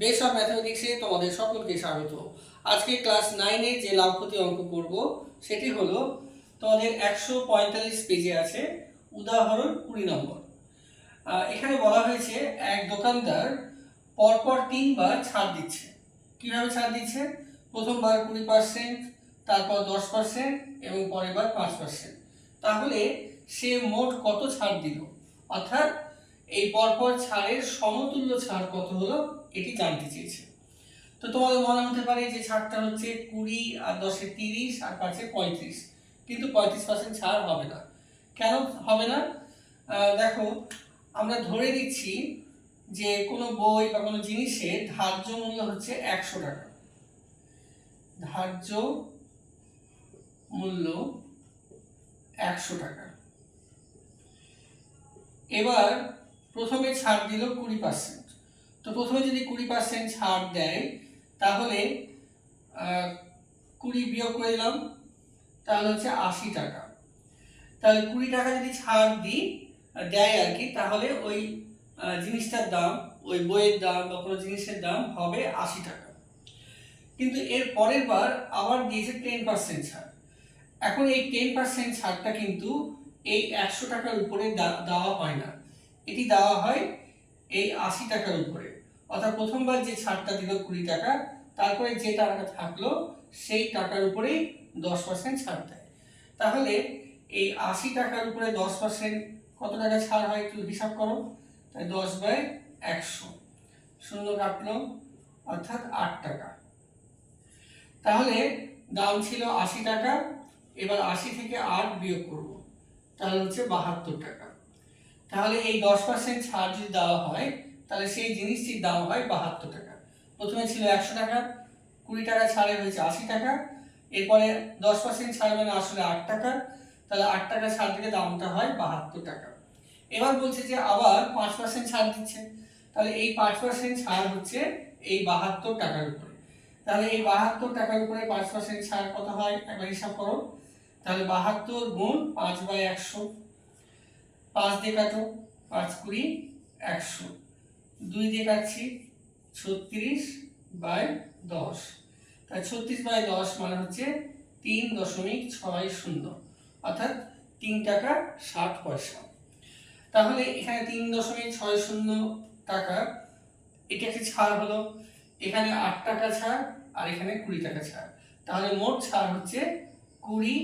Base of ম্যাথমেটিক্সে তোমাদের সকলকে স্বাগত। আজকে ক্লাস নাইনে যে লাভ ক্ষতি অঙ্ক করব, সেটি হলো তোমাদের একশো পঁয়তাল্লিশ পেজে আছে, উদাহরণ কুড়ি নম্বর। এখানে বলা হয়েছে, এক দোকানদার পরপর তিনবার ছাড় দিচ্ছে। কীভাবে ছাড় দিচ্ছে? প্রথমবার কুড়ি পার্সেন্ট তারপর দশ পার্সেন্ট এবং পরের বার পাঁচ পার্সেন্ট তাহলে সে মোট কত ছাড় দিল? অর্থাৎ এই পরপর ছাড়ের সমতুল্য ছাড় কত হলো এটি জানতে চেয়েছে। তো তোমাদের মনে হতে পারে যে ছাড়টা হচ্ছে কুড়ি আর দশে তিরিশ আর পাঁচে পঁয়ত্রিশ। কিন্তু পঁয়ত্রিশ পার্সেন্ট ছাড় হবে না। কেন হবে না? দেখো, আমরা ধরে নিচ্ছি যে কোনো বই বা কোনো জিনিসে ধার্য মূল্য হচ্ছে একশো টাকা। ধার্য মূল্য একশো টাকা। এবার প্রথমে ছাড় দিল কুড়ি পার্সেন্ট তো প্রথমে যদি কুড়ি পার্সেন্ট ছাড় দেয়, তাহলে কুড়ি বিয়োগ করে দিলাম, তাহলে হচ্ছে আশি টাকা। তাহলে কুড়ি টাকা যদি ছাড় দিই দেয় আর কি, তাহলে ওই জিনিসটার দাম, ওই বইয়ের দাম বা কোনো জিনিসের দাম হবে আশি টাকা। কিন্তু এর পরের বার আবার দিয়েছে টেন পার্সেন্ট ছাড়। এখন এই টেন পার্সেন্ট ছাড়টা কিন্তু এই একশো টাকার উপরে দেওয়া হয় না। এটি দেওয়া হয় এই আশি টাকার উপরে। অর্থাৎ প্রথমবার যে ছাড়টা দিল কুড়ি টাকা, তারপরে যে টাকাটা থাকল, সেই টাকার উপরেই দশ পার্সেন্ট ছাড় দেয়। তাহলে এই আশি টাকার উপরে দশ পার্সেন্ট কত টাকা ছাড় হয় একটু হিসাব করো। তাই দশ বাই একশো। শূন্য কাটলো, অর্থাৎ আট টাকা। তাহলে দাম ছিল আশি টাকা, এবার আশি থেকে আট বিয়োগ করব। তাহলে হচ্ছে বাহাত্তর টাকা। তাহলে এই দশ পার্সেন্ট ছাড় যদি দেওয়া হয়, তাহলে সেই জিনিসটির দাম হয় বাহাত্তর টাকা। প্রথমে ছিল একশো টাকা, কুড়ি টাকা ছাড়ে হয়েছে আশি টাকা, এরপরে দশ পার্সেন্ট ছাড় মানে আসলে আট টাকা, তাহলে আট টাকা ছাড় দিলে দামটা হয় বাহাত্তর টাকা। এবার বলছে যে আবার পাঁচ পার্সেন্ট ছাড় দিচ্ছে, তাহলে এই পাঁচ পার্সেন্ট ছাড় হচ্ছে এই বাহাত্তর টাকার উপরে। তাহলে এই বাহাত্তর টাকার উপরে পাঁচ পার্সেন্ট ছাড় কত হয়? একবার হিসাব করো। তাহলে বাহাত্তর গুণ পাঁচ বাই একশো। পাঁচ দিয়ে কাটো পাঁচ কুড়ি, একশো। দুই দিয়ে কাটছি ছত্রিশ বাই দশ। তাই ছত্রিশ বাই দশ মানে হচ্ছে তিন দশমিক ছয় শূন্য। অর্থাৎ তিন টাকা ষাট পয়সা। তাহলে এখানে তিন দশমিক ছয় শূন্য টাকা এটা একটি ছাড় হলো। এখানে আট টাকা ছাড় আর এখানে কুড়ি টাকা ছাড়। তাহলে মোট ছাড় হচ্ছে কুড়ি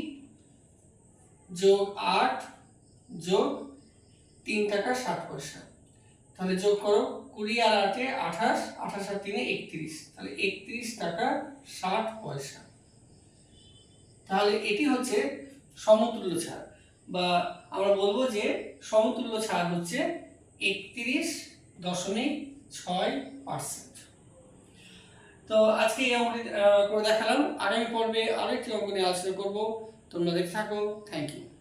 যোগ আট যোগ তিন টাকা ষাট পয়সা। তাহলে যোগ করো কুড়ি আর আটে আঠাশ আঠাশ আর তিনে একত্রিশ। তাহলে একত্রিশ টাকা ষাট পয়সা। তাহলে এটি হচ্ছে সমতুল্য ছাড়। বা আমরা বলব যে সমতুল্য ছাড় হচ্ছে একত্রিশ দশমিক ছয় পার্সেন্ট। তো আজকে এই অঙ্কটি করে দেখালাম। আগামী পর্বে আরেকটি অঙ্ক নিয়ে আলোচনা করব। তোমরা দেখে থাকো। Thank you.